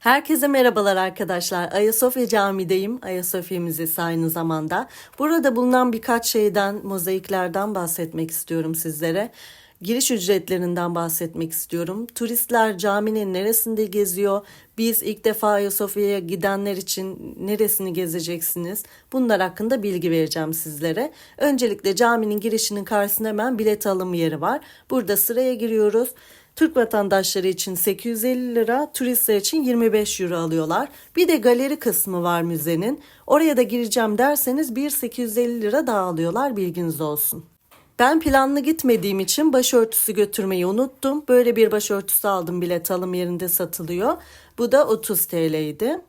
Herkese merhabalar arkadaşlar. Ayasofya Camii'deyim. Ayasofya Müzesi aynı zamanda. Burada bulunan birkaç şeyden, mozaiklerden bahsetmek istiyorum sizlere. Giriş ücretlerinden bahsetmek istiyorum. Turistler caminin neresinde geziyor? Biz ilk defa Ayasofya'ya gidenler için neresini gezeceksiniz? Bunlar hakkında bilgi vereceğim sizlere. Öncelikle caminin girişinin karşısında hemen bilet alım yeri var. Burada sıraya giriyoruz. Türk vatandaşları için 850 lira, turistler için 25 euro alıyorlar. Bir de galeri kısmı var müzenin. Oraya da gireceğim derseniz 1.850 lira daha alıyorlar bilginiz olsun. Ben planlı gitmediğim için başörtüsü götürmeyi unuttum. Böyle bir başörtüsü aldım bilet alım yerinde satılıyor. Bu da 30 TL'ydi.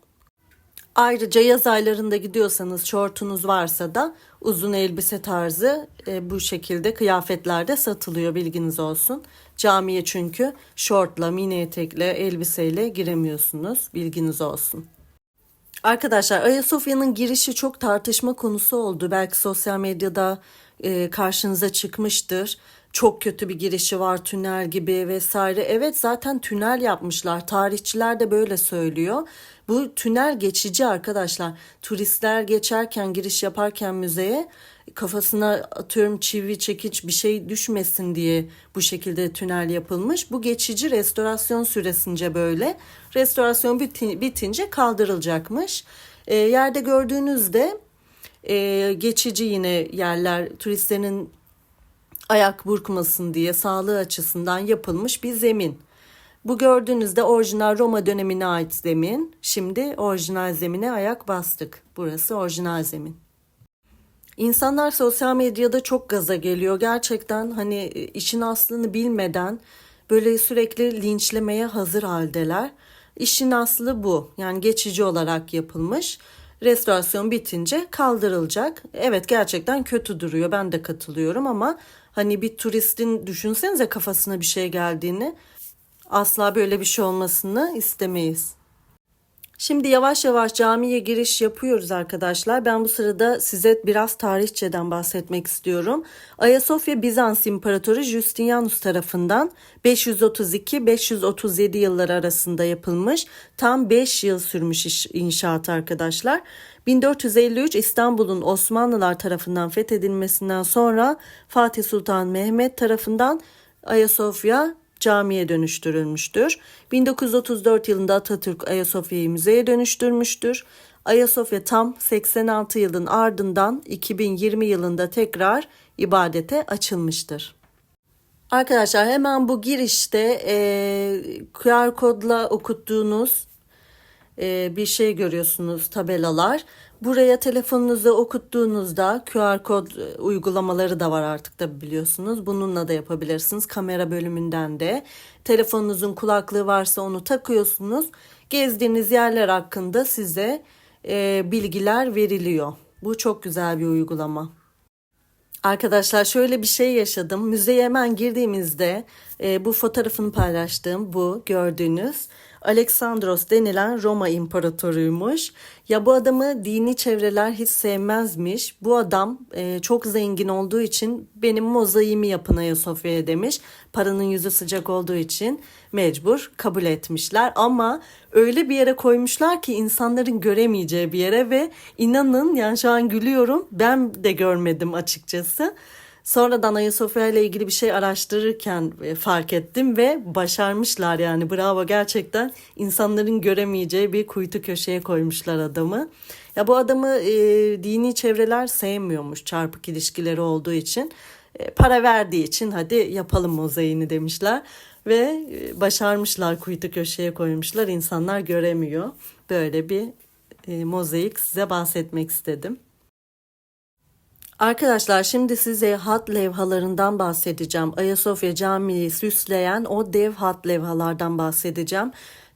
Ayrıca yaz aylarında gidiyorsanız şortunuz varsa da uzun elbise tarzı e, bu şekilde kıyafetlerde satılıyor bilginiz olsun. Camiye çünkü şortla, mini etekle, elbiseyle giremiyorsunuz bilginiz olsun. Arkadaşlar Ayasofya'nın girişi çok tartışma konusu oldu. Belki sosyal medyada e, karşınıza çıkmıştır. Çok kötü bir girişi var tünel gibi vesaire. Evet zaten tünel yapmışlar. Tarihçiler de böyle söylüyor. Bu tünel geçici arkadaşlar. Turistler geçerken giriş yaparken müzeye kafasına atıyorum çivi çekiç bir şey düşmesin diye bu şekilde tünel yapılmış. Bu geçici restorasyon süresince böyle. Restorasyon biti- bitince kaldırılacakmış. E, yerde gördüğünüzde e, geçici yine yerler turistlerin ayak burkmasın diye sağlığı açısından yapılmış bir zemin. Bu gördüğünüzde orijinal Roma dönemine ait zemin. Şimdi orijinal zemine ayak bastık. Burası orijinal zemin. İnsanlar sosyal medyada çok gaza geliyor. Gerçekten hani işin aslını bilmeden böyle sürekli linçlemeye hazır haldeler. İşin aslı bu. Yani geçici olarak yapılmış. Restorasyon bitince kaldırılacak. Evet gerçekten kötü duruyor. Ben de katılıyorum ama hani bir turistin düşünsenize kafasına bir şey geldiğini asla böyle bir şey olmasını istemeyiz. Şimdi yavaş yavaş camiye giriş yapıyoruz arkadaşlar. Ben bu sırada size biraz tarihçeden bahsetmek istiyorum. Ayasofya Bizans İmparatoru Justinianus tarafından 532-537 yılları arasında yapılmış. Tam 5 yıl sürmüş inşaat arkadaşlar. 1453 İstanbul'un Osmanlılar tarafından fethedilmesinden sonra Fatih Sultan Mehmet tarafından Ayasofya camiye dönüştürülmüştür. 1934 yılında Atatürk Ayasofya'yı müzeye dönüştürmüştür. Ayasofya tam 86 yılın ardından 2020 yılında tekrar ibadete açılmıştır. Arkadaşlar hemen bu girişte e, QR kodla okuttuğunuz e, bir şey görüyorsunuz tabelalar. Buraya telefonunuzu okuttuğunuzda QR kod e, uygulamaları da var artık da biliyorsunuz. Bununla da yapabilirsiniz. Kamera bölümünden de. Telefonunuzun kulaklığı varsa onu takıyorsunuz. Gezdiğiniz yerler hakkında size e, bilgiler veriliyor. Bu çok güzel bir uygulama. Arkadaşlar şöyle bir şey yaşadım. Müzeye hemen girdiğimizde e, bu fotoğrafını paylaştığım bu gördüğünüz Aleksandros denilen Roma imparatoruymuş. Ya bu adamı dini çevreler hiç sevmezmiş. Bu adam e, çok zengin olduğu için benim mozaiğimi yapın Ayasofya'ya demiş. Paranın yüzü sıcak olduğu için mecbur kabul etmişler. Ama öyle bir yere koymuşlar ki insanların göremeyeceği bir yere ve inanın yani şu an gülüyorum ben de görmedim açıkçası. Sonradan Ayasofya ile ilgili bir şey araştırırken e, fark ettim ve başarmışlar yani bravo gerçekten insanların göremeyeceği bir kuytu köşeye koymuşlar adamı. Ya bu adamı e, dini çevreler sevmiyormuş çarpık ilişkileri olduğu için. E, para verdiği için hadi yapalım mozaiğini demişler ve e, başarmışlar kuytu köşeye koymuşlar insanlar göremiyor. Böyle bir e, mozaik size bahsetmek istedim. Arkadaşlar şimdi size hat levhalarından bahsedeceğim. Ayasofya Camii'yi süsleyen o dev hat levhalardan bahsedeceğim.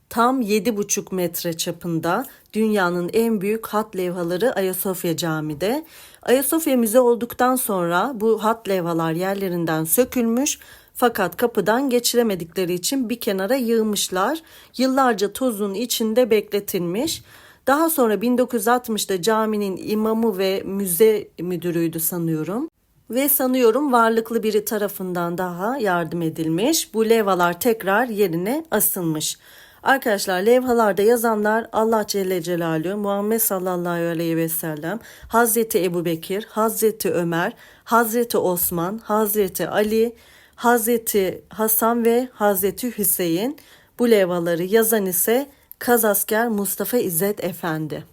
Tam 7,5 metre çapında dünyanın en büyük hat levhaları Ayasofya Camii'de. Ayasofya Müze olduktan sonra bu hat levhalar yerlerinden sökülmüş fakat kapıdan geçiremedikleri için bir kenara yığmışlar. Yıllarca tozun içinde bekletilmiş. Daha sonra 1960'da caminin imamı ve müze müdürüydü sanıyorum. Ve sanıyorum varlıklı biri tarafından daha yardım edilmiş. Bu levhalar tekrar yerine asılmış. Arkadaşlar levhalarda yazanlar Allah Celle Celaluhu, Muhammed sallallahu aleyhi ve sellem, Hazreti Ebu Bekir, Hazreti Ömer, Hazreti Osman, Hazreti Ali, Hazreti Hasan ve Hazreti Hüseyin. Bu levhaları yazan ise Kazasker Mustafa İzzet Efendi.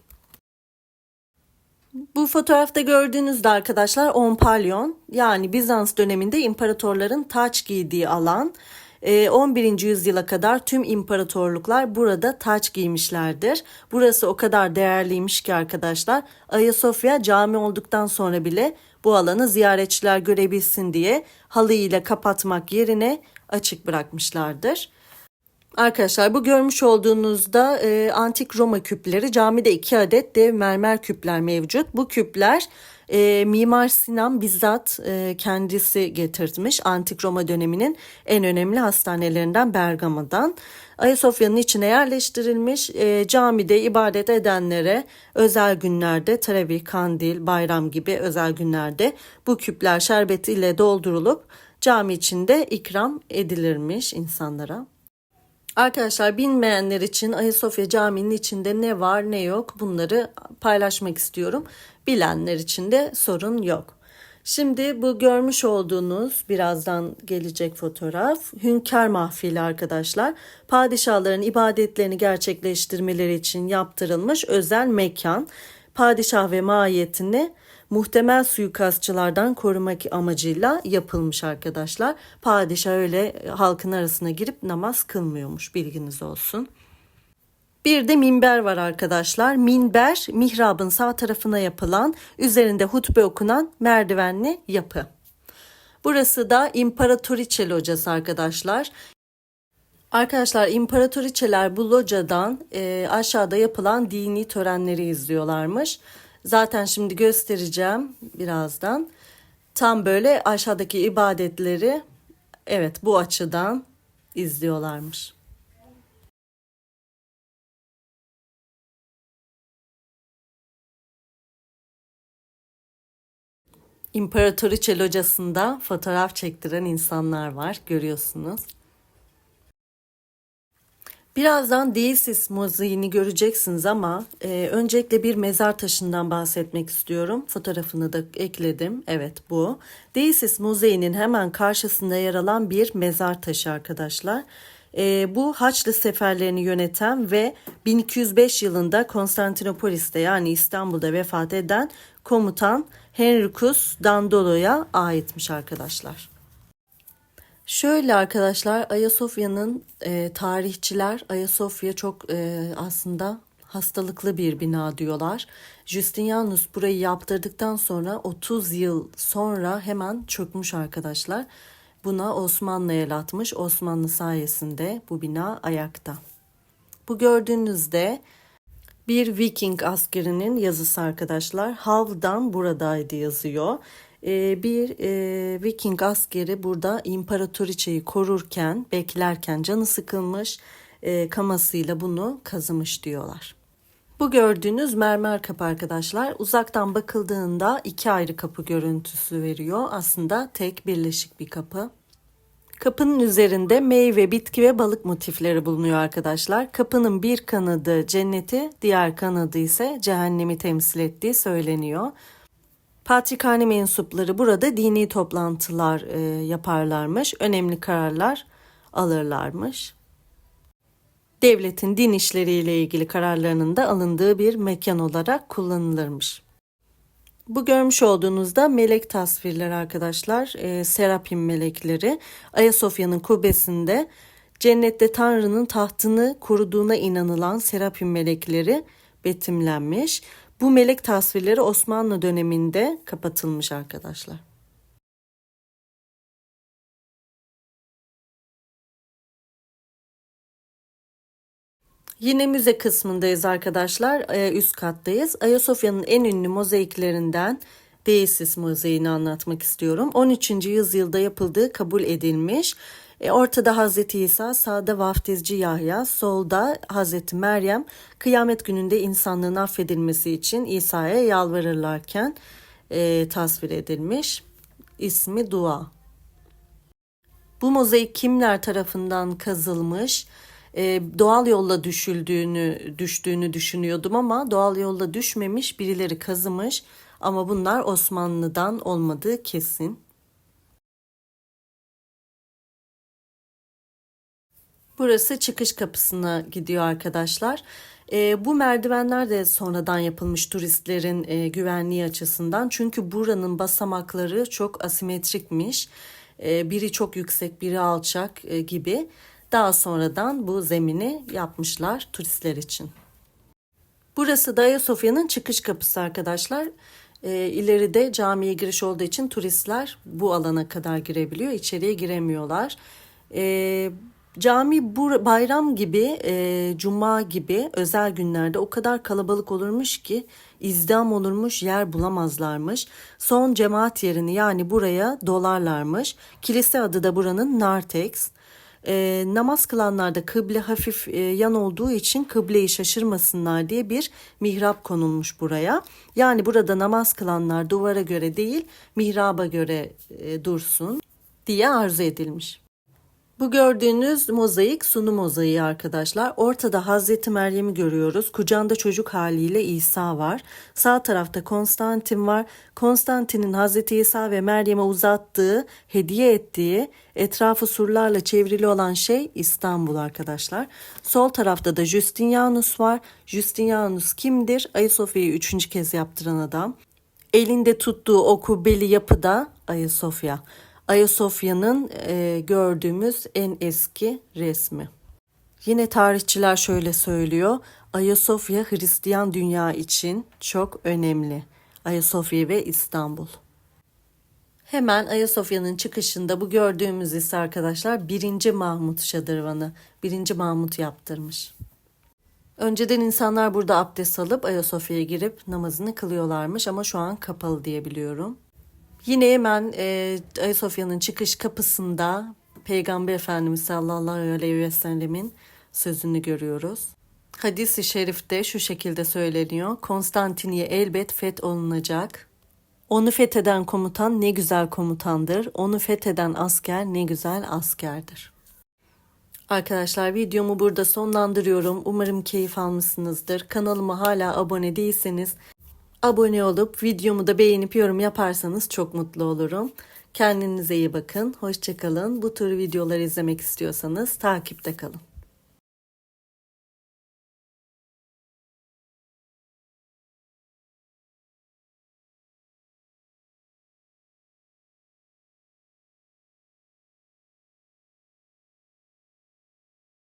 Bu fotoğrafta gördüğünüzde arkadaşlar Onpalyon yani Bizans döneminde imparatorların taç giydiği alan. 11. Ee, yüzyıla kadar tüm imparatorluklar burada taç giymişlerdir. Burası o kadar değerliymiş ki arkadaşlar Ayasofya cami olduktan sonra bile bu alanı ziyaretçiler görebilsin diye halıyla kapatmak yerine açık bırakmışlardır. Arkadaşlar bu görmüş olduğunuzda e, antik Roma küpleri camide iki adet dev mermer küpler mevcut. Bu küpler e, Mimar Sinan bizzat e, kendisi getirtmiş antik Roma döneminin en önemli hastanelerinden Bergama'dan. Ayasofya'nın içine yerleştirilmiş e, camide ibadet edenlere özel günlerde teravih, kandil, bayram gibi özel günlerde bu küpler şerbetiyle doldurulup cami içinde ikram edilirmiş insanlara. Arkadaşlar bilmeyenler için Ayasofya Camii'nin içinde ne var ne yok bunları paylaşmak istiyorum. Bilenler için de sorun yok. Şimdi bu görmüş olduğunuz birazdan gelecek fotoğraf Hünkar Mahfili arkadaşlar. Padişahların ibadetlerini gerçekleştirmeleri için yaptırılmış özel mekan. Padişah ve mahiyetini muhtemel suikastçılardan korumak amacıyla yapılmış arkadaşlar. Padişah öyle halkın arasına girip namaz kılmıyormuş bilginiz olsun. Bir de minber var arkadaşlar. Minber mihrabın sağ tarafına yapılan, üzerinde hutbe okunan merdivenli yapı. Burası da İmparatoriçe locası arkadaşlar. Arkadaşlar imparatoriçeler bu locadan e, aşağıda yapılan dini törenleri izliyorlarmış. Zaten şimdi göstereceğim birazdan. Tam böyle aşağıdaki ibadetleri evet bu açıdan izliyorlarmış. İmparatoriçe locasında fotoğraf çektiren insanlar var görüyorsunuz. Birazdan Deisis mozaiğini göreceksiniz ama e, öncelikle bir mezar taşından bahsetmek istiyorum. Fotoğrafını da ekledim. Evet bu. Deisis mozaiğinin hemen karşısında yer alan bir mezar taşı arkadaşlar. E, bu Haçlı seferlerini yöneten ve 1205 yılında Konstantinopolis'te yani İstanbul'da vefat eden komutan Henricus Dandolo'ya aitmiş arkadaşlar. Şöyle arkadaşlar Ayasofya'nın e, tarihçiler Ayasofya çok e, aslında hastalıklı bir bina diyorlar. Justinianus burayı yaptırdıktan sonra 30 yıl sonra hemen çökmüş arkadaşlar. Buna Osmanlı el atmış. Osmanlı sayesinde bu bina ayakta. Bu gördüğünüzde bir Viking askerinin yazısı arkadaşlar. Havdan buradaydı yazıyor. Ee, bir e, Viking askeri burada imparatoriçeyi korurken, beklerken canı sıkılmış, e, kamasıyla bunu kazımış diyorlar. Bu gördüğünüz mermer kapı arkadaşlar uzaktan bakıldığında iki ayrı kapı görüntüsü veriyor. Aslında tek birleşik bir kapı. Kapının üzerinde meyve, bitki ve balık motifleri bulunuyor arkadaşlar. Kapının bir kanadı cenneti, diğer kanadı ise cehennemi temsil ettiği söyleniyor. Patrikhane mensupları burada dini toplantılar e, yaparlarmış, önemli kararlar alırlarmış. Devletin din işleriyle ilgili kararlarının da alındığı bir mekan olarak kullanılırmış. Bu görmüş olduğunuzda melek tasvirleri arkadaşlar, e, Serapim melekleri. Ayasofya'nın kubbesinde cennette Tanrı'nın tahtını koruduğuna inanılan Serapim melekleri betimlenmiş. Bu melek tasvirleri Osmanlı döneminde kapatılmış arkadaşlar. Yine müze kısmındayız arkadaşlar. Ee, üst kattayız. Ayasofya'nın en ünlü mozaiklerinden Deisis mozaiğini anlatmak istiyorum. 13. yüzyılda yapıldığı kabul edilmiş. E, ortada Hazreti İsa, sağda vaftizci Yahya, solda Hazreti Meryem kıyamet gününde insanlığın affedilmesi için İsa'ya yalvarırlarken e, tasvir edilmiş. İsmi dua. Bu mozaik kimler tarafından kazılmış? e, doğal yolla düşüldüğünü düştüğünü düşünüyordum ama doğal yolla düşmemiş birileri kazımış ama bunlar Osmanlı'dan olmadığı kesin. Burası çıkış kapısına gidiyor arkadaşlar. E, bu merdivenler de sonradan yapılmış turistlerin e, güvenliği açısından. Çünkü buranın basamakları çok asimetrikmiş. E, biri çok yüksek, biri alçak e, gibi. Daha sonradan bu zemini yapmışlar turistler için. Burası da Ayasofya'nın çıkış kapısı arkadaşlar. E, ileride camiye giriş olduğu için turistler bu alana kadar girebiliyor. İçeriye giremiyorlar. E, cami bu bayram gibi, e, cuma gibi özel günlerde o kadar kalabalık olurmuş ki izdam olurmuş, yer bulamazlarmış. Son cemaat yerini yani buraya dolarlarmış. Kilise adı da buranın Nartex. E, namaz kılanlarda kıble hafif e, yan olduğu için kıbleyi şaşırmasınlar diye bir mihrap konulmuş buraya. Yani burada namaz kılanlar duvara göre değil mihraba göre e, dursun diye arzu edilmiş. Bu gördüğünüz mozaik sunu mozaiği arkadaşlar. Ortada Hazreti Meryem'i görüyoruz. Kucağında çocuk haliyle İsa var. Sağ tarafta Konstantin var. Konstantin'in Hazreti İsa ve Meryem'e uzattığı, hediye ettiği, etrafı surlarla çevrili olan şey İstanbul arkadaşlar. Sol tarafta da Justinianus var. Justinianus kimdir? Ayasofya'yı üçüncü kez yaptıran adam. Elinde tuttuğu o kubbeli yapıda Ayasofya. Ayasofya'nın e, gördüğümüz en eski resmi. Yine tarihçiler şöyle söylüyor. Ayasofya Hristiyan dünya için çok önemli. Ayasofya ve İstanbul. Hemen Ayasofya'nın çıkışında bu gördüğümüz ise arkadaşlar 1. Mahmut Şadırvanı. 1. Mahmut yaptırmış. Önceden insanlar burada abdest alıp Ayasofya'ya girip namazını kılıyorlarmış ama şu an kapalı diye biliyorum. Yine hemen e, Ayasofya'nın çıkış kapısında Peygamber Efendimiz sallallahu aleyhi ve sellemin sözünü görüyoruz. Hadis-i şerifte şu şekilde söyleniyor. Konstantiniye elbet feth olunacak. Onu fetheden komutan ne güzel komutandır. Onu fetheden asker ne güzel askerdir. Arkadaşlar videomu burada sonlandırıyorum. Umarım keyif almışsınızdır. Kanalıma hala abone değilseniz abone olup videomu da beğenip yorum yaparsanız çok mutlu olurum. Kendinize iyi bakın. Hoşçakalın. Bu tür videoları izlemek istiyorsanız takipte kalın.